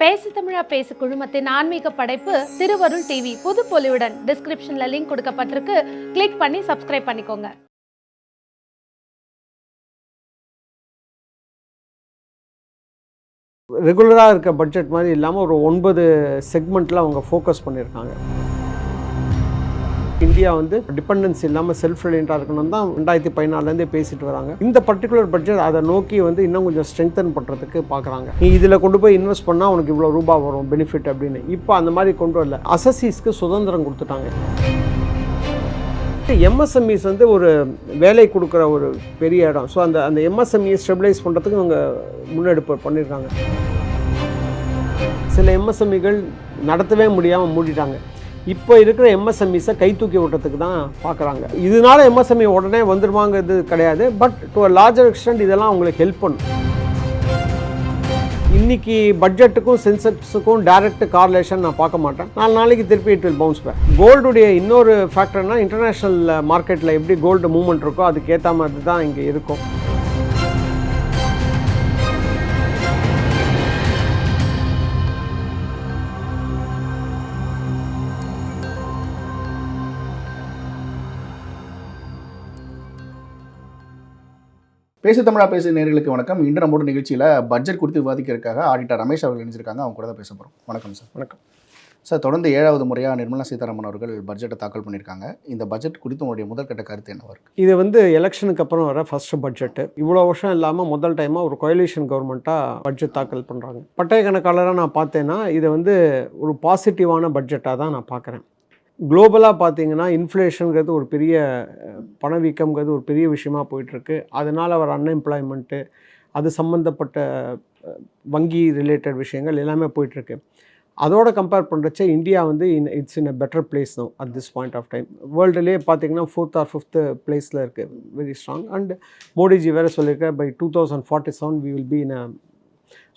பேசு தமிழா பேசு குழுமத்தின் ஆன்மீக படைப்பு திருவருள் டிவி புது பொலிவுடன் டிஸ்கிரிப்ஷன்ல லிங்க் கொடுக்கப்பட்டிருக்கு. கிளிக் பண்ணி சப்ஸ்கிரைப் பண்ணிக்கோங்க. ரெகுலராக இருக்க பட்ஜெட் மாதிரி இல்லாமல் ஒரு ஒன்பது செக்மெண்ட்டில் அவங்க ஃபோக்கஸ் பண்ணியிருக்காங்க இந்தியா வந்து டிபெண்டன்ஸ் இல்லாமல் செல்ஃப் ரிலையண்ட்டாக இருக்கணும் தான் ரெண்டாயிரத்தி பதினாலேருந்தே பேசிட்டு வராங்க. இந்த பர்டிகுலர் பட்ஜெட் அதை நோக்கி வந்து இன்னும் கொஞ்சம் ஸ்ட்ரெங்தன் பண்ணுறதுக்கு பார்க்குறாங்க நீ இதில் கொண்டு போய் இன்வெஸ்ட் பண்ணால் உனக்கு இவ்வளோ ரூபா வரும் பெனிஃபிட் அப்படின்னு. இப்போ அந்த மாதிரி கொண்டு வரல. அசசிஸ்க்கு சுதந்திரம் கொடுத்துட்டாங்க. எம்எஸ்எம்இஸ் வந்து ஒரு வேலை கொடுக்குற ஒரு பெரிய இடம். ஸோ அந்த அந்த எம்எஸ்எம்இ ஸ்டெபிலைஸ் பண்ணுறதுக்கு இவங்க முன்னெடுப்பு பண்ணியிருக்காங்க சில எம்எஸ்எம்இகள் நடத்தவே முடியாமல் மூடிட்டாங்க. இப்போ இருக்கிற எம்எஸ்எம்இஸை கை தூக்கி விட்டுறதுக்கு தான் பார்க்குறாங்க. இதனால எம்எஸ்எம்இ உடனே வந்துடுவாங்கிறது கிடையாது. But to a larger extent இதெல்லாம் உங்களுக்கு ஹெல்ப் பண்ணும். இன்னைக்கு பட்ஜெட்டுக்கும் சென்செக்ஸுக்கும் டைரக்ட் கார்லேஷன் நான் பார்க்க மாட்டேன். நாலு நாளைக்கு திருப்பி இட் வில் பவுன்ஸ் பேக் கோல்டுடைய இன்னொரு ஃபேக்டர்னா இன்டர்நேஷ்னல் மார்க்கெட்டில் எப்படி கோல்டு மூவ்மெண்ட் இருக்கோ அதுக்கேற்ற மாதிரி தான் இங்கே இருக்கும். பேசு தமிழா பேசு நேர்களுக்கு வணக்கம். இன்று நம்மளோட நிகழ்ச்சியில் பட்ஜெட் குறித்து விவாதிக்கிறதுக்காக ஆடிட்டர் ரமேஷ் அவர்கள் இணைஞ்சிருக்காங்க. அவங்க கூட தான் பேச போகிறோம் வணக்கம் சார் வணக்கம். சார் தொடர்ந்து ஏழாவது முறையாக நிர்மலா சீதாராமன் அவர்கள் பட்ஜெட்டை தாக்கல் பண்ணியிருக்காங்க. இந்த பட்ஜெட் குறித்து உங்களுடைய முதற்கட்ட கருத்து என்னவா இருக்கு? இது வந்து எலெக்ஷனுக்கு அப்புறம் வர ஃபர்ஸ்ட் பட்ஜெட்டு இவ்வளோ வருஷம் இல்லாமல் முதல் டைமாக ஒரு கொயலேஷன் கவர்மெண்ட்டாக பட்ஜெட் தாக்கல் பண்ணுறாங்க பட்டய கணக்காளராக நான் பார்த்தேன்னா இதை வந்து ஒரு பாசிட்டிவான பட்ஜெட்டாக தான் நான் பார்க்குறேன். குளோபலாக பார்த்தீங்கன்னா இன்ஃப்ளேஷனுங்கிறது ஒரு பெரிய பணவீக்கம்ங்கிறது ஒரு பெரிய விஷயமா போயிட்டுருக்கு. அதனால் அவர் அன்எம்ப்ளாய்மெண்ட்டு அது சம்மந்தப்பட்ட வங்கி ரிலேட்டட் விஷயங்கள் எல்லாமே போயிட்டுருக்கு. அதோட கம்பேர் பண்ணுறச்ச இந்தியா வந்து in it's in a better place no at this point of time வேர்ல்டுலேயே பார்த்தீங்கன்னா ஃபோர்த் ஆர் ஃபிஃப்த்து பிளேஸில் இருக்குது வெரி ஸ்ட்ராங் அண்ட் மோடிஜி வேறு சொல்லியிருக்கேன் by two thousand forty seven we will be in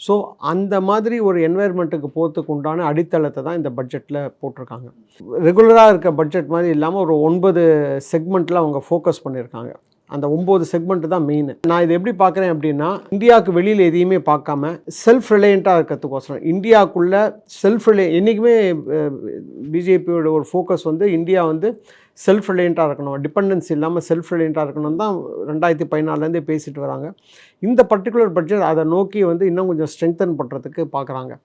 so அந்த மாதிரி ஒரு என்வாயர்மெண்ட்டுக்கு போகிறதுக்கு உண்டான அடித்தளத்தை தான் இந்த பட்ஜெட்டில் போட்டிருக்காங்க. ரெகுலராக இருக்க பட்ஜெட் மாதிரி இல்லாமல் ஒரு ஒன்பது செக்மெண்ட்டில் அவங்க ஃபோக்கஸ் பண்ணியிருக்காங்க. அந்த ஒம்பது செக்மெண்ட் தான் மெயின் நான் இது எப்படி பார்க்குறேன் அப்படின்னா இந்தியாவுக்கு வெளியில் எதையுமே பார்க்காம செல்ஃப் ரிலையண்ட்டாக இருக்கிறதுக்கோசரம் இந்தியாவுக்குள்ளே செல்ஃப் ரிலே என்றைக்குமே பிஜேபியோட ஒரு ஃபோக்கஸ் வந்து இந்தியா வந்து செல்ஃப் ரிலையண்ட்டாக இருக்கணும். டிபெண்டன்ஸ் இல்லாமல் செல்ஃப் ரிலையண்ட்டாக இருக்கணும் தான் ரெண்டாயிரத்தி பதினாலேருந்தே பேசிட்டு வராங்க. இந்த பர்டிகுலர் பட்ஜெட் அதை நோக்கி வந்து இன்னும் கொஞ்சம் ஸ்ட்ரெங்தன் பண்ணுறதுக்கு பார்க்குறாங்க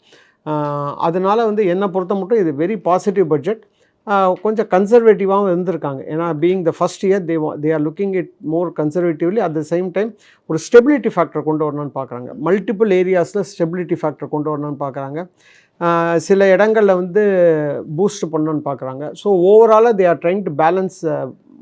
அதனால் வந்து என்னை பொறுத்த மட்டும் இது வெரி பாசிட்டிவ் பட்ஜெட் கொஞ்சம் கன்சர்வேட்டிவாகவும் இருந்திருக்காங்க. ஏன்னா being the first year they they are looking it more conservatively at the same time ஒரு ஸ்டெபிலிட்டி ஃபேக்டர் கொண்டு வரணும்னு பார்க்குறாங்க மல்டிபிள் ஏரியாஸில் ஸ்டெபிலிட்டி ஃபேக்டர் கொண்டு வரணும்னு பார்க்குறாங்க சில இடங்களில் வந்து பூஸ்ட் பண்ணணும்னு பார்க்குறாங்க ஸோ ஓவராலாக they are trying to balance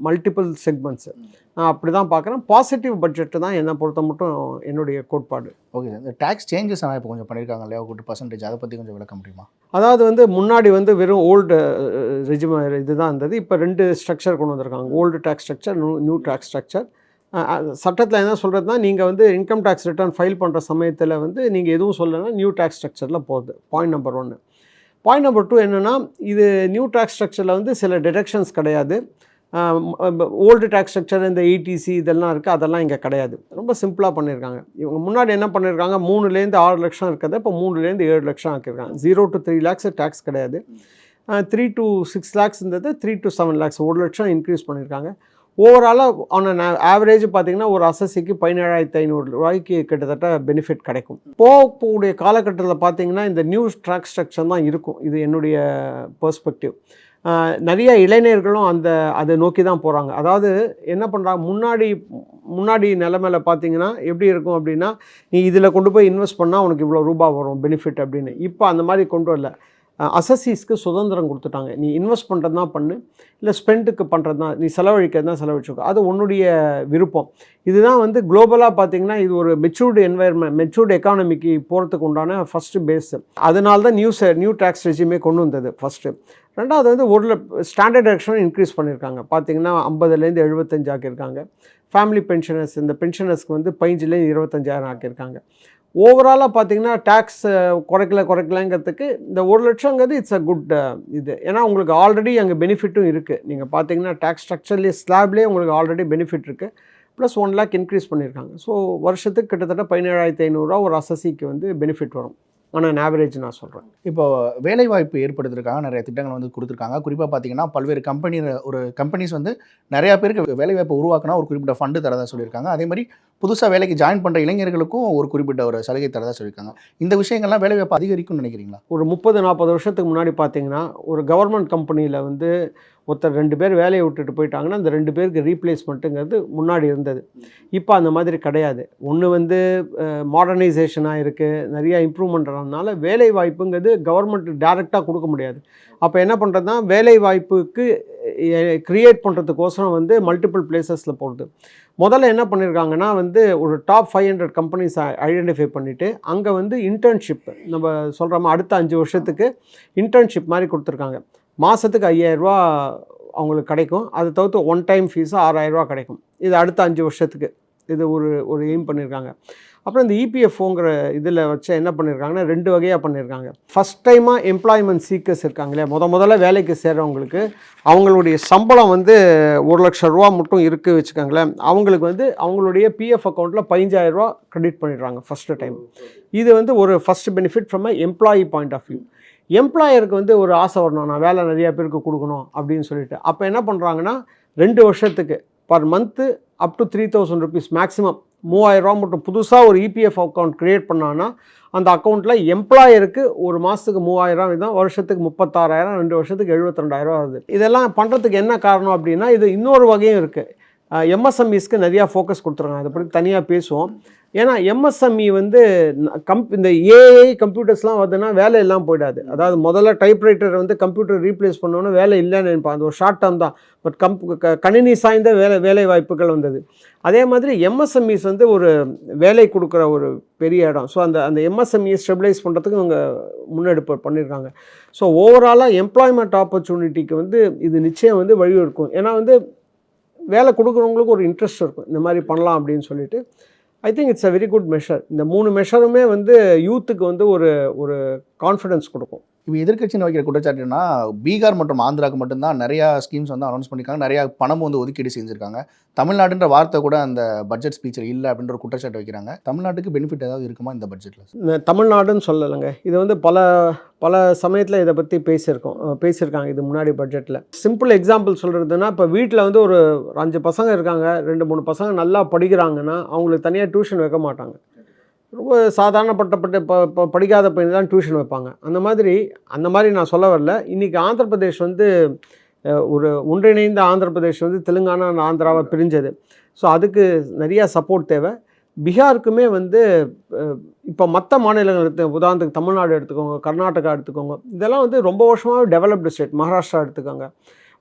multiple segments நான் அப்படி தான் பார்க்குறேன். பாசிட்டிவ் பட்ஜெட்டு தான் என்னை பொறுத்த மட்டும் என்னுடைய கோட்பாடு. ஓகே சார் இந்த டேக்ஸ் சேஞ்சஸ் ஆனால் இப்போ கொஞ்சம் பண்ணியிருக்காங்க இல்லையா? ஒரு பர்சன்டேஜ் அதை பற்றி கொஞ்சம் விளக்க முடியுமா? அதாவது வந்து முன்னாடி வந்து வெறும் ஓல்டு ரெஜிம இதுதான் இருந்தது. இப்போ ரெண்டு ஸ்ட்ரக்சர் கொண்டு வந்திருக்காங்க. Old tax structure new new tax structure சட்டத்தில் என்ன சொல்கிறதுனா நீங்கள் வந்து இன்கம் டேக்ஸ் ரிட்டர்ன் ஃபைல் பண்ணுற சமயத்தில் வந்து நீங்கள் எதுவும் சொல்லலைன்னா நியூ டேக்ஸ் ஸ்ட்ரக்சரில் போகுது. பாயிண்ட் நம்பர் ஒன்று பாயிண்ட் நம்பர் டூ என்னென்னா இது நியூ டேக்ஸ் ஸ்ட்ரக்சரில் வந்து சில டிடக்ஷன்ஸ் கிடையாது. ஓல்டு டேக்ஸ் ஸ்ட்ரக்சர் இந்த ஏடிசி இதெல்லாம் இருக்குது அதெல்லாம் இங்கே கிடையாது. ரொம்ப சிம்பிளாக பண்ணியிருக்காங்க இவங்க முன்னாடி என்ன பண்ணியிருக்காங்க மூணுலேருந்து ஆறு லட்சம் இருக்கிறத இப்போ மூணுலேருந்து ஏழு லட்சம் ஆக்கியிருக்காங்க zero to three lakhs tax கிடையாது. த்ரீ டு சிக்ஸ் லேக்ஸ் இருந்தது த்ரீ டு செவன் லேக்ஸ் ஒரு லட்சம் இன்க்ரீஸ் பண்ணியிருக்காங்க ஓவராலாக ஆன் ஆவரேஜ் பார்த்தீங்கன்னா ஒரு அசசிக்கு பதினேழாயிரத்தி ஐநூறு ரூபாய்க்கு கிட்டத்தட்ட பெனிஃபிட் கிடைக்கும். போகக்கூடிய காலகட்டத்தில் பார்த்தீங்கன்னா இந்த நியூ ட்ராக் ஸ்ட்ரக்சர் தான் இருக்கும். இது என்னுடைய பெர்ஸ்பெக்டிவ் நிறைய இளைஞர்களும் அந்த அதை நோக்கி தான் போகிறாங்க அதாவது என்ன பண்ணுறாங்க முன்னாடி முன்னாடி நிலமையில பார்த்தீங்கன்னா எப்படி இருக்கும் அப்படின்னா நீ இதில் கொண்டு போய் இன்வெஸ்ட் பண்ணால் உனக்கு இவ்வளோ ரூபா வரும் பெனிஃபிட் அப்படின்னு. இப்போ அந்த மாதிரி கொண்டு வரல. அசசிஸ்க்கு சுதந்திரம் கொடுத்துட்டாங்க. நீ இன்வெஸ்ட் பண்ணுறது தான் பண்ணு இல்லை ஸ்பெண்டுக்கு பண்ணுறது தான் நீ செலவழிக்கிறது தான் செலவழிச்சுக்கோ. அது உன்னுடைய விருப்பம். இதுதான் வந்து குளோபலாக பார்த்தீங்கன்னா இது ஒரு மெச்சூர்டு என்வாயர்மெண்ட் மெச்சூர்டு எக்கானமிக்கு போகிறதுக்கு உண்டான ஃபஸ்ட்டு பேஸு அதனால தான் நியூஸ் நியூ டேக்ஸ் ரெஜிமே கொண்டு வந்தது ஃபஸ்ட்டு ரெண்டாவது வந்து ஒரு ஸ்டாண்டர்ட் டெக்ஷன் இன்க்ரீஸ் பண்ணியிருக்காங்க. பார்த்தீங்கன்னா ஐம்பதுலேருந்து எழுபத்தஞ்சு ஆக்கியிருக்காங்க. ஃபேமிலி பென்ஷனர்ஸ் இந்த பென்ஷனர்ஸ்க்கு வந்து பதினஞ்சுலேருந்து இருபத்தஞ்சாயிரம் ஆக்கியிருக்காங்க. ஓவராலாக பார்த்தீங்கன்னா டேக்ஸ் குறைக்கல குறைக்கலங்கிறதுக்கு இந்த ஒரு லட்சங்கிறது இட்ஸ் அ குட் இது. ஏன்னா உங்களுக்கு ஆல்ரெடி அங்கே பெனிஃபிட்டும் இருக்குது நீங்கள் பார்த்தீங்கன்னா டேக்ஸ் ஸ்ட்ரக்சர்லேயே ஸ்லாப்லேயே உங்களுக்கு ஆல்ரெடி பெனிஃபிட் இருக்குது ப்ளஸ் ஒன் லேக் இன்க்ரீஸ் பண்ணியிருக்காங்க ஸோ வருஷத்துக்கு கிட்டத்தட்ட பதினேழாயிரத்தி ஐநூறுரூவா ஒரு அசசிக்கு வந்து பெனிஃபிட் வரும். ஆனால் ஆவரேஜ் நான் சொல்கிறேன் இப்போ வேலைவாய்ப்பு ஏற்படுத்திருக்காங்க நிறைய திட்டங்கள் வந்து கொடுத்துருக்காங்க. குறிப்பாக பார்த்தீங்கன்னா பல்வேறு கம்பெனி ஒரு கம்பெனிஸ் வந்து நிறையா பேருக்கு வேலைவாய்ப்பு உருவாக்கினா ஒரு குறிப்பிட்ட ஃபண்டு தரதா சொல்லியிருக்காங்க. அதே மாதிரி புதுசாக வேலைக்கு ஜாயின் பண்ணுற இளைஞர்களுக்கும் ஒரு குறிப்பிட்ட ஒரு சலுகை தரதா சொல்லியிருக்காங்க. இந்த விஷயங்கள்லாம் வேலைவாய்ப்பு அதிகரிக்கும்னு நினைக்கிறீங்களா? ஒரு முப்பது நாற்பது வருஷத்துக்கு முன்னாடி பார்த்தீங்கன்னா ஒரு கவர்மெண்ட் கம்பெனியில் வந்து ஒருத்தர் ரெண்டு பேர் வேலையை விட்டுட்டு போயிட்டாங்கன்னா அந்த ரெண்டு பேருக்கு ரீப்ளேஸ்மெண்ட்டுங்கிறது முன்னாடி இருந்தது. இப்போ அந்த மாதிரி கிடையாது. ஒன்று வந்து மாடர்னைசேஷனாக இருக்குது நிறையா இம்ப்ரூவ்மெண்ட் ஆனதுனால வேலை வாய்ப்புங்கிறது கவர்மெண்ட் டைரெக்டாக கொடுக்க முடியாது. அப்போ என்ன பண்ணுறதுனா வேலை வாய்ப்புக்கு க்ரியேட் பண்ணுறதுக்கோசரம் வந்து மல்டிபிள் பிளேசஸில் போடுது முதல்ல என்ன பண்ணியிருக்காங்கன்னா வந்து ஒரு top five hundred companies identify பண்ணிவிட்டு அங்கே வந்து இன்டர்ன்ஷிப் நம்ம சொல்கிறோமா அடுத்த அஞ்சு வருஷத்துக்கு இன்டர்ன்ஷிப் மாதிரி கொடுத்துருக்காங்க. மாதத்துக்கு ஐயாயிரரூவா அவங்களுக்கு கிடைக்கும். அதை தவிர்த்து ஒன் டைம் ஃபீஸு ஆறாயிரரூபா கிடைக்கும். இது அடுத்த அஞ்சு வருஷத்துக்கு இது ஒரு ஒரு எய்ம் பண்ணியிருக்காங்க அப்புறம் இந்த இபிஎஃப்ஓங்கிற இதில் வச்சு என்ன பண்ணியிருக்காங்கன்னா ரெண்டு வகையாக பண்ணியிருக்காங்க ஃபஸ்ட் டைமாக எம்ப்ளாய்மெண்ட் சீக்கர்ஸ் இருக்காங்க இல்லையா? முத முதல்ல வேலைக்கு சேர்கிறவங்களுக்கு அவங்களுடைய சம்பளம் வந்து ஒரு லட்சம் ரூபா மட்டும் இருக்குது வச்சுக்கோங்களேன். அவங்களுக்கு வந்து அவங்களுடைய பிஎஃப் அக்கௌண்ட்டில் பதினஞ்சாயிரரூபா க்ரெடிட் பண்ணிடுறாங்க ஃபஸ்ட்டு டைம் இது வந்து ஒரு first benefit from employee point of view எம்ப்ளாயருக்கு வந்து ஒரு ஆசை வரணும் நான் வேலை நிறையா பேருக்கு கொடுக்கணும் அப்படின்னு சொல்லிட்டு. அப்போ என்ன பண்ணுறாங்கன்னா ரெண்டு வருஷத்துக்கு per month up to three thousand rupees maximum மூவாயிரரூவா மட்டும் புதுசாக ஒரு இபிஎஃப் அக்கௌண்ட் க்ரியேட் பண்ணான்னா அந்த அக்கௌண்ட்டில் எம்ப்ளாயருக்கு ஒரு மாதத்துக்கு மூவாயிரம் இதுதான் வருஷத்துக்கு முப்பத்தாறாயிரம் ரெண்டு வருஷத்துக்கு எழுபத்தி ரெண்டாயிரம் வருது. இதெல்லாம் பண்ணுறதுக்கு என்ன காரணம் அப்படின்னா இது இன்னொரு வகையும் இருக்குது எம்எஸ்எம்இஸ்க்கு நிறையா ஃபோக்கஸ் கொடுத்துருக்காங்க. அதை பற்றி தனியாக பேசுவோம். ஏன்னா எம்எஸ்எம்இ வந்து கம்ப் இந்த ஏஐ கம்ப்யூட்டர்ஸ்லாம் வருதுன்னா வேலை எல்லாம் போயிடாது. அதாவது முதல்ல டைப்ரைட்டரை வந்து கம்ப்யூட்டர் ரீப்ளேஸ் பண்ணோன்னு வேலை இல்லைன்னு நினைப்பான் அது ஒரு ஷார்ட் டேர்ம் தான். பட் கம் க- கணினி சாய்ந்த வேலை வேலை வாய்ப்புகள் வந்தது. அதே மாதிரி எம்எஸ்எம்இஸ் வந்து ஒரு வேலை கொடுக்குற ஒரு பெரிய இடம். ஸோ அந்த அந்த எம்எஸ்எம்இ ஸ்டெபிலைஸ் பண்ணுறதுக்கு இவங்க முன்னெடுப்பு பண்ணியிருக்காங்க ஸோ ஓவராலாக எம்ப்ளாய்மெண்ட் ஆப்பர்ச்சுனிட்டிக்கு வந்து இது நிச்சயம் வந்து வழிவகுக்கும். ஏன்னா வந்து வேலை கொடுக்குறவங்களுக்கு ஒரு இன்ட்ரெஸ்ட் இருக்கும். இந்த மாதிரி பண்ணலாம் அப்படின்னு சொல்லிட்டு. I think it's a very good measure இந்த மூணு மெஷருமே வந்து யூத்துக்கு வந்து ஒரு ஒரு கான்ஃபிடென்ஸ் கொடுக்கும். இப்போ எதிர்க்கட்சின்னு வைக்கிற குற்றச்சாட்டுனா பீகார் மற்றும் ஆந்திராவுக்கு மட்டும்தான் நிறையா ஸ்கீம்ஸ் வந்து அனௌன்ஸ் பண்ணியிருக்காங்க. நிறையா பணமும் வந்து ஒதுக்கீடு செஞ்சுருக்காங்க. தமிழ்நாடுன்ற வார்த்தை கூட அந்த பட்ஜெட் ஸ்பீச்சில் இல்லை அப்படின்ற ஒரு குற்றச்சாட்டு வைக்கிறாங்க. தமிழ்நாட்டுக்கு பெனிஃபிட் ஏதாவது இருக்குமா இந்த பட்ஜெட்டில் இந்த தமிழ்நாடுன்னு சொல்லலைங்க. இது வந்து பல பல சமயத்தில் இதை பற்றி பேசியிருக்கோம். பேசியிருக்காங்க இது முன்னாடி பட்ஜெட்டில் சிம்பிள் எக்ஸாம்பிள் சொல்கிறதுனா இப்போ வீட்டில் வந்து ஒரு அஞ்சு பசங்க இருக்காங்க. ரெண்டு மூணு பசங்க நல்லா படிக்கிறாங்கன்னா அவங்களுக்கு தனியாக டியூஷன் வைக்க மாட்டாங்க. ரொம்ப சாதாரணப்பட்டப்பட்ட ப ப- படிக்காத பையன் தான் டியூஷன் வைப்பாங்க. அந்த மாதிரி அந்த மாதிரி நான் சொல்ல வரல. இன்றைக்கி ஆந்திர பிரதேஷ் வந்து ஒரு ஒன்றிணைந்த ஆந்திர பிரதேஷ் வந்து தெலுங்கானா ஆந்திராவை பிரிஞ்சது. ஸோ அதுக்கு நிறையா சப்போர்ட் தேவை. பீகாருக்குமே வந்து இப்போ மற்ற மாநிலங்கள் எடுத்து உதாரணத்துக்கு தமிழ்நாடு எடுத்துக்கோங்க கர்நாடகா எடுத்துக்கோங்க இதெல்லாம் வந்து ரொம்ப வருஷமாகவே டெவலப்டு ஸ்டேட் மகாராஷ்டிரா எடுத்துக்கோங்க.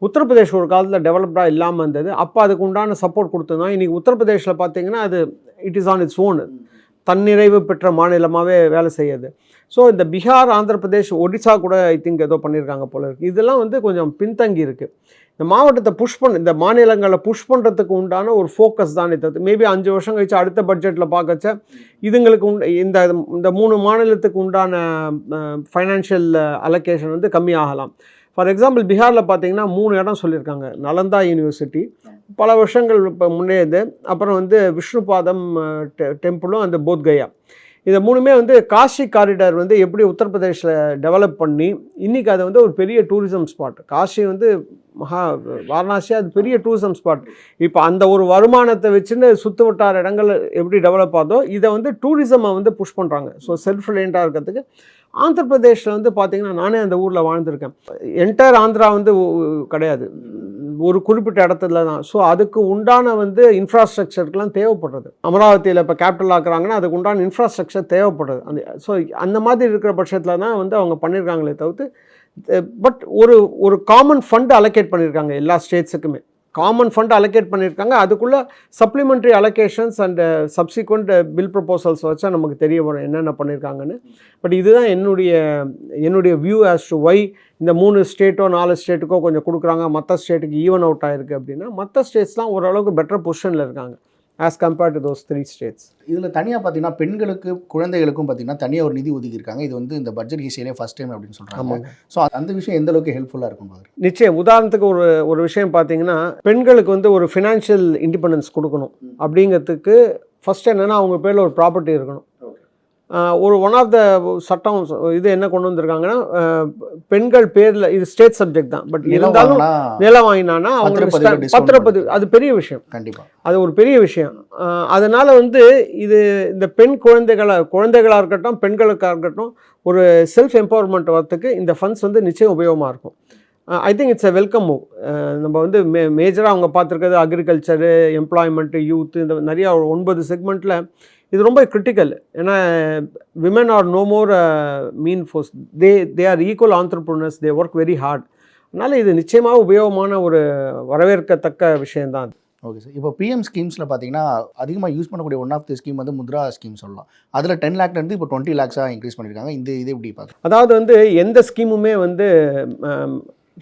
உத்தரப்பிரதேஷ் ஒரு காலத்தில் டெவலப்டாக இல்லாமல் இருந்தது. அப்போ அதுக்கு உண்டான சப்போர்ட் கொடுத்துருந்தோம் இன்றைக்கி உத்தரப்பிரதேஷில் பார்த்தீங்கன்னா அது it is on its own தன்னிறைவு பெற்ற மாநிலமாகவே வேலை செய்யுது. ஸோ இந்த பீகார் ஆந்திர பிரதேஷ் ஒடிசா கூட ஐ திங்க் ஏதோ பண்ணியிருக்காங்க போல இருக்குது இதெல்லாம் வந்து கொஞ்சம் பின்தங்கி இருக்குது இந்த மாவட்டத்தை புஷ் பண்ண இந்த மாநிலங்களை புஷ் பண்ணுறதுக்கு உண்டான ஒரு ஃபோக்கஸ் தான் இது மேபி அஞ்சு வருஷம் கழிச்சு அடுத்த பட்ஜெட்டில் பார்க்கச்ச இதுங்களுக்கு உண்ட இந்த இந்த மூணு மாநிலத்துக்கு உண்டான ஃபைனான்ஷியல் அலோகேஷன் வந்து கம்மியாகலாம். ஃபார் எக்ஸாம்பிள் பீகாரில் பார்த்தீங்கன்னா மூணு இடம் சொல்லியிருக்காங்க. நலந்தா யூனிவர்சிட்டி பல வருஷங்கள் இப்போ முன்னேது அப்புறம் வந்து விஷ்ணுபாதம் டெம்பிளும் அந்த போத்கயா இது மூணுமே வந்து காஷி காரிடார் வந்து எப்படி உத்தரப்பிரதேஷில் டெவலப் பண்ணி இன்றைக்கி அதை வந்து ஒரு பெரிய டூரிசம் ஸ்பாட் காஷி வந்து மகா வாரணாசி அது பெரிய டூரிசம் ஸ்பாட் இப்போ அந்த ஒரு வருமானத்தை வச்சுன்னு சுற்று வட்டார இடங்கள் எப்படி டெவலப் ஆகுதோ இதை வந்து டூரிசமை வந்து புஷ் பண்ணுறாங்க ஸோ செல்ஃப் ரிலையண்ட்டாக இருக்கிறதுக்கு ஆந்திர பிரதேஷில் வந்து பார்த்திங்கன்னா நானே அந்த ஊரில் வாழ்ந்திருக்கேன். என்டையர் ஆந்திரா வந்து கிடையாது. ஒரு குறிப்பிட்ட இடத்துல தான். ஸோ அதுக்கு உண்டான வந்து இன்ஃப்ராஸ்ட்ரக்சருக்குலாம் தேவைப்படுறது. அமராவதியில் இப்போ கேபிட்டல் ஆக்குறாங்கன்னா அதுக்கு உண்டான இன்ஃப்ராஸ்ட்ரக்சர் தேவைப்படுறது. அந்த ஸோ அந்த மாதிரி இருக்கிற பட்சத்தில் தான் வந்து அவங்க பண்ணியிருக்காங்களே தவிர்த்து பட் ஒரு ஒரு காமன் ஃபண்ட் அலோகேட் பண்ணியிருக்காங்க எல்லா ஸ்டேட்ஸுக்குமே காமன் ஃபண்ட் அலோகேட் பண்ணியிருக்காங்க அதுக்குள்ளே supplementary allocations and subsequent bill proposals வச்சா நமக்கு தெரிய வரும் என்னென்ன பண்ணியிருக்காங்கன்னு பட் இதுதான் என்னுடைய என்னுடைய வியூ ஆஸ் டு ஒய் இந்த மூணு ஸ்டேட்டோ நாலு ஸ்டேட்டுக்கோ கொஞ்சம் கொடுக்குறாங்க. மற்ற ஸ்டேட்டுக்கு ஈவன் அவுட் ஆயிருக்கு அப்படின்னா மற்ற ஸ்டேட்ஸ்லாம் ஓரளவுக்கு பெட்டர் பொசிஷனில் இருக்காங்க as compared to those three states இதில் தனியாக பார்த்தீங்கன்னா பெண்களுக்கு குழந்தைகளுக்கும் பார்த்தீங்கன்னா தனியாக ஒரு நிதி ஒதுக்கியிருக்காங்க. இது வந்து இந்த பட்ஜெட் ஹிஸ்டரியிலே ஃபஸ்ட் டைம் அப்படின்னு சொல்கிறாங்க ஸோ அந்த விஷயம் எந்த அளவுக்கு ஹெல்ப்ஃபுல்லாக இருக்கும் பார்க்குறேன் நிச்சயம். உதாரணத்துக்கு ஒரு ஒரு விஷயம் பார்த்தீங்கன்னா பெண்களுக்கு வந்து ஒரு ஃபினான்ஷியல் இண்டிபெண்டன்ஸ் கொடுக்கணும். அப்படிங்கிறதுக்கு ஃபர்ஸ்ட் என்னென்னா அவங்க பேரில் ஒரு ப்ராப்பர்ட்டி இருக்கணும். ஒரு ஒன் ஆஃப் த சட்டம் இது என்ன கொண்டு வந்திருக்காங்கன்னா பெண்கள் பேரில் இது ஸ்டேட் சப்ஜெக்ட் தான். பட் இருந்தாலும் நிலம் வாங்கினான்னா அவங்களுக்கு பத்திரப்பதிவு அது பெரிய விஷயம். கண்டிப்பா. அது ஒரு பெரிய விஷயம். அதனால வந்து இது இந்த பெண் குழந்தைகளை குழந்தைகளாக இருக்கட்டும் பெண்களுக்காக இருக்கட்டும் ஒரு செல்ஃப் எம்பவர்மெண்ட் வரத்துக்கு இந்த ஃபண்ட்ஸ் வந்து நிச்சயம் உபயோகமாக இருக்கும். I think it's a welcome move நம்ம வந்து மே மேஜராக அவங்க பார்த்துருக்கிறது அக்ரிகல்ச்சரு எம்ப்ளாய்மெண்ட்டு யூத் இந்த நிறையா ஒரு ஒன்பது செக்மெண்ட்டில் இது ரொம்ப கிரிட்டிக்கல் ஏன்னா women are no more mean force they they are equal entrepreneurs they work very hard அதனால் இது நிச்சயமாக உபயோகமான ஒரு வரவேற்கத்தக்க விஷயம்தான். அது ஓகே சார் இப்போ பிஎம் ஸ்கீம்ஸில் பார்த்தீங்கன்னா அதிகமாக யூஸ் பண்ணக்கூடிய ஒன் ஆஃப் தி ஸ்கீம் வந்து முத்ரா ஸ்கீம் சொல்லலாம். அதில் டென் லேக்லேருந்து இப்போ டுவெண்ட்டி லேக்ஸாக இன்க்ரீஸ் பண்ணியிருக்காங்க இந்த இது எப்படி பார்க்குறேன் அதாவது வந்து எந்த ஸ்கீமுமே வந்து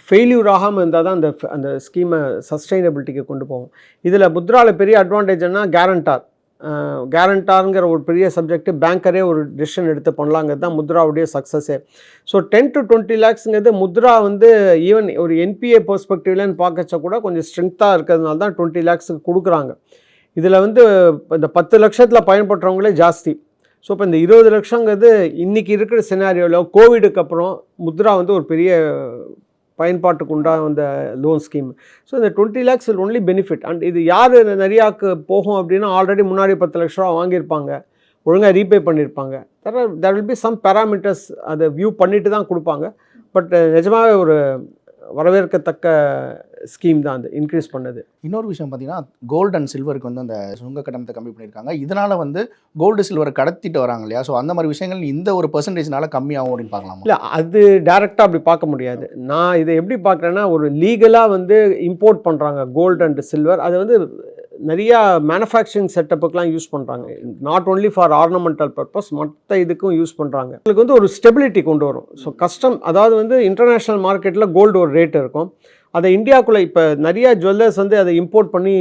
ஃபெயில்யூர் ஆகாமல் இருந்தால் தான் அந்த அந்த ஸ்கீமை சஸ்டைனபிலிட்டிக்கு கொண்டு போகும். இதில் முத்ராவில் பெரிய அட்வான்டேஜ் என்ன கேரண்டார் கேரண்டாருங்கிற ஒரு பெரிய சப்ஜெக்ட் பேங்கரே ஒரு டிசிஷன் எடுத்து பண்ணலாங்கிறது தான் முத்ராவுடைய சக்ஸஸே ஸோ டென் டு டுவெண்ட்டி லேக்ஸுங்கிறது முத்ரா வந்து ஈவன் ஒரு என்பிஏ பெர்ஸ்பெக்டிவ்லன்னு பார்க்கச்ச கூட கொஞ்சம் ஸ்ட்ரென்த்தாக இருக்கிறதுனால தான் டுவெண்ட்டி லேக்ஸுக்கு கொடுக்குறாங்க. இதில் வந்து இந்த பத்து லட்சத்தில் பயன்படுறவங்களே ஜாஸ்தி. ஸோ இப்போ இந்த இருபது லட்சங்கிறது இன்றைக்கி இருக்கிற சினாரியோவில் கோவிடுக்கு அப்புறம் முத்ரா வந்து ஒரு பெரிய பயன்பாட்டுக்கு உண்டான அந்த லோன் ஸ்கீம் ஸோ இந்த டுவெண்ட்டி லேக்ஸ் இல் ஒன்லி பெனிஃபிட் அண்ட் இது யார் நிறையாக்கு போகும் அப்படின்னா ஆல்ரெடி முன்னாடி பத்து லட்ச ரூபா வாங்கியிருப்பாங்க. ஒழுங்காக ரீபே பண்ணியிருப்பாங்க. தர there will be some parameters அதை வியூ பண்ணிட்டு தான் கொடுப்பாங்க. பட் நிஜமாகவே ஒரு வரவேற்கத்தக்க ஸ்கீம் தான் அது. இன்க்ரீஸ் பண்ணது. இன்னொரு விஷயம் பார்த்தீங்கன்னா கோல்டு அண்ட் சில்வருக்கு வந்து அந்த சுங்க கட்டணத்தை கம்மி பண்ணியிருக்காங்க. இதனால வந்து கோல்டு சில்வரை கடத்திட்டு வராங்க இல்லையா? ஸோ அந்த மாதிரி விஷயங்கள் இந்த ஒரு பெர்சன்டேஜ்னால கம்மியாகும் அப்படின்னு பார்க்கலாமா? இல்லை அது டைரெக்டாக அப்படி பார்க்க முடியாது. நான் இதை எப்படி பார்க்குறேன்னா ஒரு லீகலாக வந்து இம்போர்ட் பண்ணுறாங்க கோல்டு அண்ட் சில்வர் அது வந்து நிறையா மேனுஃபேக்சரிங் செட்டப்புக்கெலாம் யூஸ் பண்ணுறாங்க not only for ornamental purpose மற்ற இதுக்கும் யூஸ் பண்ணுறாங்க உங்களுக்கு வந்து ஒரு ஸ்டெபிலிட்டி கொண்டு வரும். ஸோ கஸ்டம் அதாவது வந்து இன்டர்நேஷ்னல் மார்க்கெட்டில் கோல்டு ஒரு ரேட் இருக்கும். அதை இந்தியாவுக்குள்ளே இப்போ நிறைய ஜுவல்லர்ஸ் வந்து அதை இம்போர்ட் பண்ணி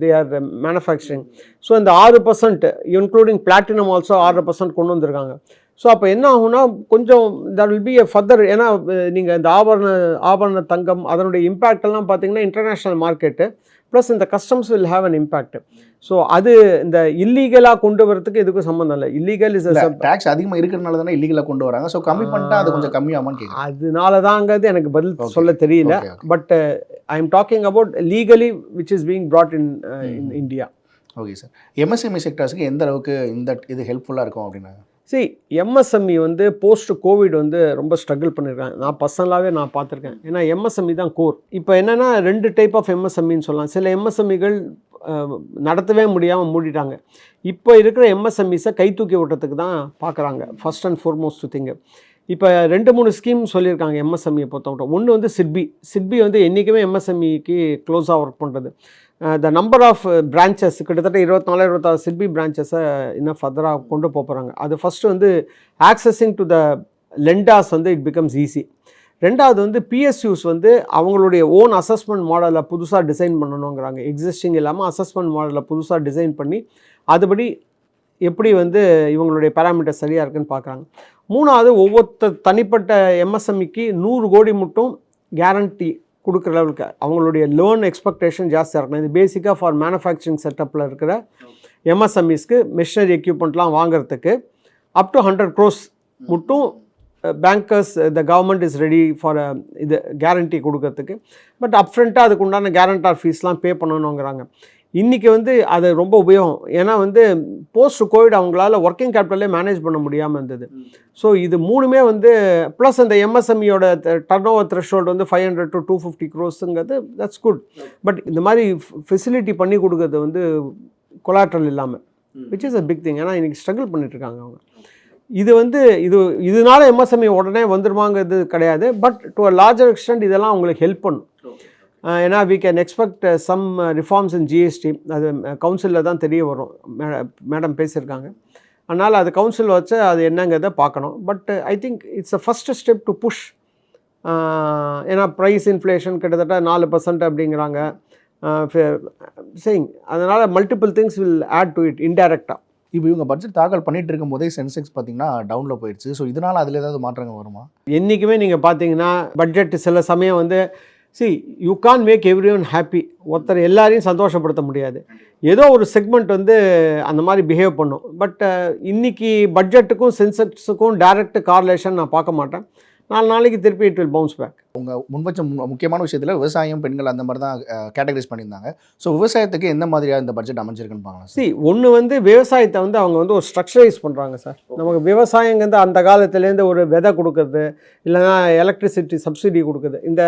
தே ஆர் மேனுஃபேக்சரிங் ஸோ இந்த ஆறு பர்சன்ட் இன்க்ளூடிங் பிளாட்டினம் ஆல்சோ ஆறு பர்சன்ட் கொண்டு வந்திருக்காங்க. ஸோ அப்போ என்ன ஆகும்னா கொஞ்சம் that will be a further ஏன்னா நீங்கள் இந்த ஆபரண ஆபரண தங்கம் அதனுடைய இம்பேக்ட் எல்லாம் பார்த்தீங்கன்னா இன்டர்நேஷ்னல் மார்க்கெட்டு ப்ளஸ் இந்த customs will have an impact so அது இந்த இல்லீகலாக கொண்டு வரதுக்கு இதுக்கும் சம்பந்தம் இல்லை. இல்லீகல் இஸ் டேக்ஸ் அதிகமாக இருக்கிறனால தானே இல்லீகலாக கொண்டு வராங்க. ஸோ கம்மி பண்ணிட்டா அது கொஞ்சம் கம்மியாமான்னு கேட்குறேன் அதனால தாங்கிறது எனக்கு பதில். சொல்ல தெரியல. But I am talking about legally which is being brought in in. India okay sir MSME செக்டர்ஸ்க்கு எந்த அளவுக்கு இந்த இது ஹெல்ப்ஃபுல்லாக இருக்கும் அப்படின்னா? சரி எம்எஸ்எம்இ வந்து போஸ்ட் கோவிட் வந்து ரொம்ப ஸ்ட்ரகிள் பண்ணியிருக்காங்க நான் பர்சனலாகவே நான் பார்த்துருக்கேன். ஏன்னா எம்எஸ்எம்இ தான் கோர் இப்போ என்னென்னா ரெண்டு டைப் ஆஃப் எம்எஸ்எம்இன்னு சொல்லலாம். சில எம்எஸ்எம்இகள் நடத்தவே முடியாமல் மூடிட்டாங்க. இப்போ இருக்கிற எம்எஸ்எம்இஸை கை தூக்கி விட்டுறதுக்கு தான் பார்க்குறாங்க. ஃபஸ்ட் அண்ட் ஃபோர்மோஸ்ட் திங்கு இப்போ ரெண்டு மூணு ஸ்கீம் சொல்லியிருக்காங்க எம்எஸ்எம்இயை பொறுத்தவரை. ஒன்று வந்து சிட்பி சிட்பி வந்து என்றைக்குமே எம்எஸ்எம்இக்கு க்ளோஸாக ஒர்க் பண்ணுறது த நம்பர் ஆஃப் பிரான்ச்சஸ் கிட்டத்தட்ட இருபத்தினாலு இருபத்தாறு சிட்பி பிரான்ச்சஸை இன்னும் ஃபர்தராக கொண்டு போக போகிறாங்க அது ஃபஸ்ட்டு வந்து ஆக்சஸிங் டு த லெண்டாஸ் வந்து இட் பிகம்ஸ் ஈஸி ரெண்டாவது வந்து பிஎஸ்யூஸ் வந்து அவங்களுடைய ஓன் அசஸ்மெண்ட் மாடலை புதுசாக டிசைன் பண்ணணுங்கிறாங்க எக்ஸிஸ்டிங் இல்லாமல் அசஸ்மெண்ட் மாடலை புதுசாக டிசைன் பண்ணி அதுபடி எப்படி வந்து இவங்களுடைய பேராமீட்டர் சரியாக இருக்குன்னு பார்க்குறாங்க மூணாவது ஒவ்வொருத்த தனிப்பட்ட எம்எஸ்எம்இக்கு நூறு கோடி மட்டும் கேரண்டி கொடுக்குற லெவலுக்கு அவங்களுடைய லோன் எக்ஸ்பெக்டேஷன் ஜாஸ்தியாக இருக்கணும். இது பேசிக்காக ஃபார் மேனுஃபேக்சரிங் செட்டப்பில் இருக்கிற எம்எஸ்எம்இஸ்க்கு மிஷினரி எக்யூப்மெண்ட்லாம் வாங்குறதுக்கு அப் டு ஹண்ட்ரட் க்ரோஸ் மட்டும் bankers the government is ready for இது கேரண்டி கொடுக்கறதுக்கு. பட் அப்ஃப்ரண்ட்டாக அதுக்கு உண்டான கேரண்டார் ஃபீஸ்லாம் பே பண்ணணுங்கிறாங்க இன்றைக்கி வந்து அது ரொம்ப உபயோகம். ஏன்னா வந்து போஸ்ட் கோவிட் அவங்களால ஒர்க்கிங் கேபிட்டலே மேனேஜ் பண்ண முடியாமல் இருந்தது. ஸோ இது மூணுமே வந்து ப்ளஸ் அந்த எம்எஸ்எம்இயோட டர்ன் ஓவர் த்ரெஷோல்டு வந்து five hundred to two fifty க்ரோஸுங்கிறது that's good but இந்த மாதிரி ஃபெசிலிட்டி பண்ணி கொடுக்கறது வந்து கொலாட்ரல் இல்லாமல் which is a big thing ஏன்னா இன்றைக்கி ஸ்ட்ரகிள் பண்ணிட்டு இருக்காங்க அவங்க. இது வந்து இது இதனால எம்எஸ்எம்இ உடனே வந்துருமாங்கிறது கிடையாது. But to a larger extent இதெல்லாம் அவங்களுக்கு ஹெல்ப் பண்ணும். ஏன்னா we can expect some reforms in GST அது கவுன்சிலில் தான் தெரிய வரும். மேடம் பேசியிருக்காங்க. அதனால் அது கவுன்சில் வச்சு அது என்னங்கிறத பார்க்கணும். But I think it's a first step to push ஏன்னா ப்ரைஸ் இன்ஃப்ளேஷன் கிட்டத்தட்ட நாலு பர்சன்ட் அப்படிங்கிறாங்க. சரிங்க அதனால் multiple things will add to it இன்டெரக்டாக இப்போ இவங்க பட்ஜெட் தாக்கல் பண்ணிட்டு இருக்கும் போதே சென்செக்ஸ் பார்த்தீங்கன்னா டவுனில் போயிடுச்சு ஸோ இதனால அதில் ஏதாவது மாற்றங்கள் வருமா? என்றைக்குமே நீங்கள் பார்த்தீங்கன்னா பட்ஜெட் சில சமயம் வந்து see you can't make every one happy ஒருத்தர் எல்லாரையும் சந்தோஷப்படுத்த முடியாது. ஏதோ ஒரு செக்மெண்ட் வந்து அந்த மாதிரி பிஹேவ் பண்ணும். பட் இன்றைக்கி பட்ஜெட்டுக்கும் சென்செக்ஸுக்கும் டைரக்ட் கார்லேஷன் நான் பார்க்க மாட்டேன். நாலு நாளைக்கு திருப்பி இட் வில் பவுன்ஸ் பேக் உங்கள் முன்வச்ச முக்கியமான விஷயத்தில் விவசாயம் பெண்கள் அந்த மாதிரி தான் கேட்டகரைஸ் பண்ணியிருந்தாங்க. ஸோ விவசாயத்துக்கு எந்த மாதிரியாக இந்த பட்ஜெட் அமைஞ்சிருக்குன்னு பார்க்கலாம் சார் ஒன்று வந்து விவசாயத்தை வந்து அவங்க வந்து ஒரு ஸ்ட்ரக்சரைஸ் பண்ணுறாங்க சார் நமக்கு விவசாயங்கிறது அந்த காலத்துலேருந்து ஒரு விதை கொடுக்குறது இல்லைன்னா எலக்ட்ரிசிட்டி சப்சிடி கொடுக்குது இந்த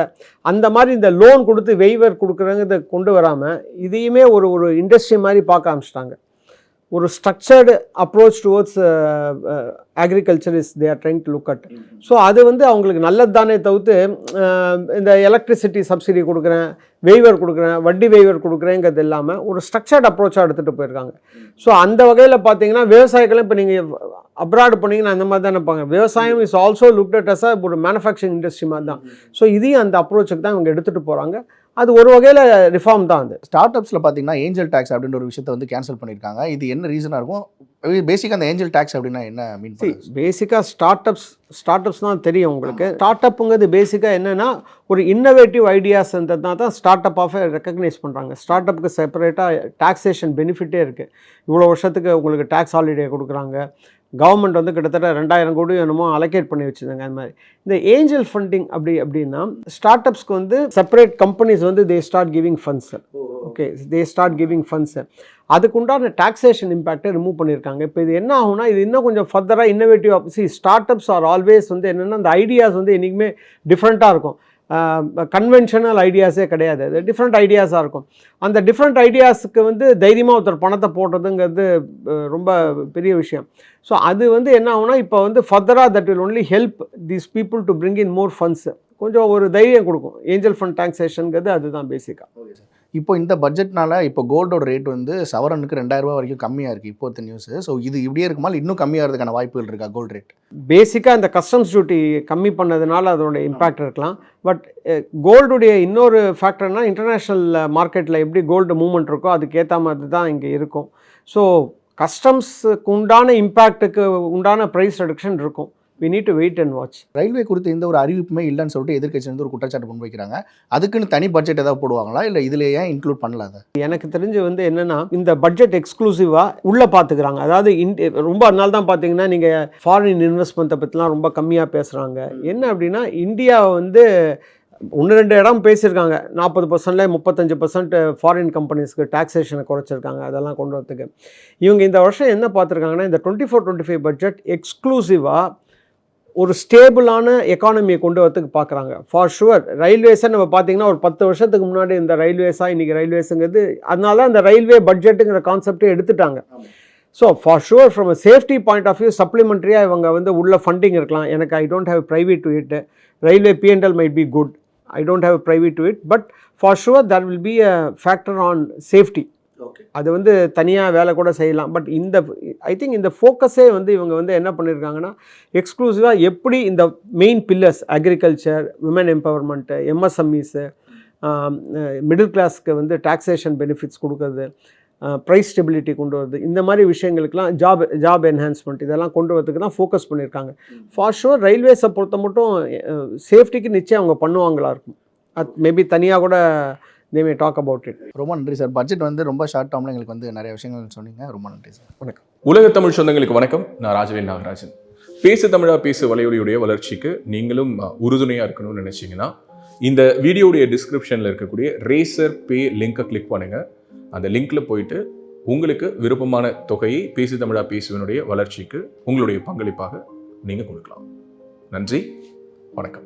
அந்த மாதிரி இந்த லோன் கொடுத்து வெய்வர் கொடுக்குறங்கிறத கொண்டு வராமல் இதையுமே ஒரு ஒரு இண்டஸ்ட்ரி மாதிரி பார்க்க ஆரம்பிச்சிட்டாங்க. ஒரு structured approach towards agriculture is they are trying to look at so அது வந்து அவங்களுக்கு நல்லது தானே தவிர்த்து அஹ், இந்த எலக்ட்ரிசிட்டி சப்சிடி கொடுக்குறேன் வெய்வர் கொடுக்குறேன் வட்டி வெய்வர் கொடுக்குறேங்கிறது இல்லாமல் ஒரு ஸ்ட்ரக்சர்ட் அப்ரோச்சாக எடுத்துகிட்டு போயிருக்காங்க. ஸோ அந்த வகையில் பார்த்தீங்கன்னா விவசாயிகளும் இப்போ நீங்கள் அப்ராட் போனீங்கன்னா அந்த மாதிரி தான் நினைப்பாங்க விவசாயம் is also looked at as ஒரு மேனுஃபேக்சரிங் இண்டஸ்ட்ரி மாதிரி தான். ஸோ இதையும் அந்த அப்ரோச்சுக்கு தான் இவங்க எடுத்துகிட்டு போகிறாங்க அது ஒரு வகையில் ரிஃபார்ம் தான் அது. ஸ்டார்ட் அப்ஸில் பார்த்தீங்கன்னா ஏஞ்சல் டேக்ஸ் அப்படின்ற ஒரு விஷயத்தை வந்து கேன்சல் பண்ணியிருக்காங்க இது என்ன ரீசனாக இருக்கும்? பேசிக்காக அந்த ஏஞ்சல் டேக்ஸ் அப்படின்னா என்ன மீன் பேசிக்காக ஸ்டார்ட் அப்ஸ் ஸ்டார்ட் அப்ஸ் தான் தெரியும் உங்களுக்கு. ஸ்டார்ட் அப்புங்கிறது பேசிக்காக என்னென்னா ஒரு இன்னோவேட்டிவ் ஐடியாஸ்ன்றதுனா தான் ஸ்டார்ட் அப்பாக ரெக்கக்னைஸ் பண்ணுறாங்க ஸ்டார்ட் அப்புக்கு செப்பரேட்டாக டாக்ஸேஷன் பெனிஃபிட்டே இருக்குது இவ்வளோ வருஷத்துக்கு உங்களுக்கு டேக்ஸ் ஹாலிடே கொடுக்குறாங்க. கவர்மெண்ட் வந்து கிட்டத்தட்ட ரெண்டாயிரம் கோடி என்னமோ அலோகேட் பண்ணி வச்சுருந்தாங்க அந்த மாதிரி. இந்த ஏஞ்சல் ஃபண்டிங் அப்படி அப்படின்னா ஸ்டார்ட் அப்ஸ்க்கு வந்து செப்பரேட் கம்பெனிஸ் வந்து they start giving funds okay they start giving funds அதுக்குண்டான டாக்ஸேஷன் இம்பேக்டை ரிமூவ் பண்ணியிருக்காங்க. இப்போ இது என்ன ஆகும்னா இது இன்னும் கொஞ்சம் ஃபர்தராக innovative see startups are always வந்து என்னென்னா அந்த ஐடியாஸ் வந்து என்றைக்குமே டிஃப்ரெண்ட்டாக இருக்கும். கன்வென்ஷனல் ஐடியாஸே கிடையாது. அது டிஃப்ரெண்ட் ஐடியாஸாக இருக்கும். அந்த டிஃப்ரெண்ட் ஐடியாஸுக்கு வந்து தைரியமாக ஒருத்தர் பணத்தை போடுறதுங்கிறது ரொம்ப பெரிய விஷயம். ஸோ அது வந்து என்ன ஆகுனா இப்போ வந்து ஃபர்தராக that will only help these people to bring in more funds கொஞ்சம் ஒரு தைரியம் கொடுக்கும். ஏஞ்சல் ஃபண்ட் டாக்ஸேஷனுங்கிறது அதுதான் பேசிக்காக இப்போ இந்த பட்ஜெட்னால இப்போ கோல்டோட ரேட் வந்து சவரனுக்கு ரெண்டாயிரம் வரைக்கும் கம்மியாக இருக்குது இப்போ நியூஸ் ஸோ இது இப்படியே இருக்குமா இன்னும் கம்மியாகிறதுக்கான வாய்ப்புகள் இருக்கா கோல்ட் ரேட் பேசிக்காக இந்த கஸ்டம்ஸ் டியூட்டி கம்மி பண்ணதுனால அதோட இம்பேக்ட் இருக்கலாம். பட் கோல்டுடைய இன்னொரு ஃபேக்டர்னா இன்டர்நேஷ்னல் மார்க்கெட்டில் எப்படி கோல்டு மூவ்மெண்ட் இருக்கோ அதுக்கேற்ற மாதிரி தான் இங்கே இருக்கும். ஸோ கஸ்டம்ஸுக்கு உண்டான இம்பேக்ட்டுக்கு உண்டான ப்ரைஸ் ரெடக்ஷன் இருக்கும். We need to wait and watch railway குறித்து எந்த ஒரு அறிவிப்புமே இல்லைன்னு சொல்லிட்டு எதிர்க்கட்சி வந்து ஒரு குற்றச்சாட்டு முன்வைக்கிறாங்க அதுக்குன்னு தனி பட்ஜெட் ஏதாவது போடுவாங்களா? இல்லை இதில் ஏன் இன்க்ளூட் பண்ணல அதை? எனக்கு தெரிஞ்சு வந்து என்னன்னா இந்த பட்ஜெட் எக்ஸ்க்ளூசிவாக உள்ளே பார்த்துக்கிறாங்க அதாவது ரொம்ப அதனால தான் பார்த்தீங்கன்னா நீங்கள் ஃபாரின் இன்வெஸ்ட்மெண்ட்டை பற்றிலாம் ரொம்ப கம்மியாக பேசுகிறாங்க என்ன அப்படின்னா இந்தியா வந்து ஒன்று ரெண்டு இடம் பேசியிருக்காங்க. நாற்பது பர்சன்ட்ல முப்பத்தஞ்சு பர்சன்ட் ஃபாரின் கம்பெனிஸ்க்கு டாக்ஸேஷனை குறைச்சிருக்காங்க. அதெல்லாம் கொண்டு வரதுக்கு. இவங்க இந்த வருஷம் என்ன பார்த்துருக்காங்கன்னா இந்த twenty four twenty five budget எக்ஸ்க்ளூசிவாக ஒரு ஸ்டேபிளான எக்கானமியை கொண்டு வரத்துக்கு பார்க்குறாங்க. ஃபார் ஷுவர் ரயில்வேஸை நம்ம பார்த்தீங்கன்னா ஒரு பத்து வருஷத்துக்கு முன்னாடி இந்த ரயில்வேஸாக இன்றைக்கி ரயில்வேஸுங்கிறது அதனால தான் அந்த ரயில்வே பட்ஜெட்டுங்கிற கான்செப்டே எடுத்துட்டாங்க. So for sure from a safety point of view சப்ளிமெண்ட்ரியாக இவங்க வந்து உள்ள ஃபண்டிங் இருக்கலாம். எனக்கு I don't have private to it railway PNL might be good I don't have private to it but for sure there will be a factor on safety அது வந்து தனியாக வேலை கூட செய்யலாம். பட் இந்த ஐ திங்க் இந்த ஃபோக்கஸே வந்து இவங்க வந்து என்ன பண்ணியிருக்காங்கன்னா எக்ஸ்க்ளூசிவாக எப்படி இந்த main pillars agriculture women empowerment MSMEs middle கிளாஸ்க்கு வந்து டாக்ஸேஷன் பெனிஃபிட்ஸ் கொடுக்கறது ப்ரைஸ் ஸ்டெபிலிட்டி கொண்டு வருது இந்த மாதிரி விஷயங்களுக்கெல்லாம் ஜாப் ஜாப் என்ஹான்ஸ்மெண்ட் இதெல்லாம் கொண்டு வரதுக்கு தான் ஃபோக்கஸ் பண்ணியிருக்காங்க ஃபார் ஷுர் ரயில்வேஸை பொறுத்த மட்டும் சேஃப்டிக்கு நிச்சயம் அவங்க பண்ணுவாங்களா இருக்கும். அது மேபி தனியாக கூட they may talk about it ரொம்ப நன்றி சார். பட்ஜெட் வந்து ரொம்ப ஷார்ட் டேர்மில் எங்களுக்கு வந்து நிறைய விஷயங்கள் சொன்னீங்க. ரொம்ப நன்றி சார். உலக தமிழ் சொந்தங்களுக்கு வணக்கம். நான் ராஜவேல் நாகராஜன். பேசு தமிழா பேசு வலையொலியுடைய வளர்ச்சிக்கு நீங்களும் அஹ், உறுதுணையா இருக்கணும்னு நினைச்சீங்கன்னா இந்த வீடியோடைய டிஸ்கிரிப்ஷனில் இருக்கக்கூடிய ரேசர் பே லிங்கை கிளிக் பண்ணுங்க. அந்த லிங்க்ல போயிட்டு உங்களுக்கு விருப்பமான தொகையை பேசு தமிழா பேசுவனுடைய வளர்ச்சிக்கு உங்களுடைய பங்களிப்பாக நீங்க கொடுக்கலாம். நன்றி. வணக்கம்.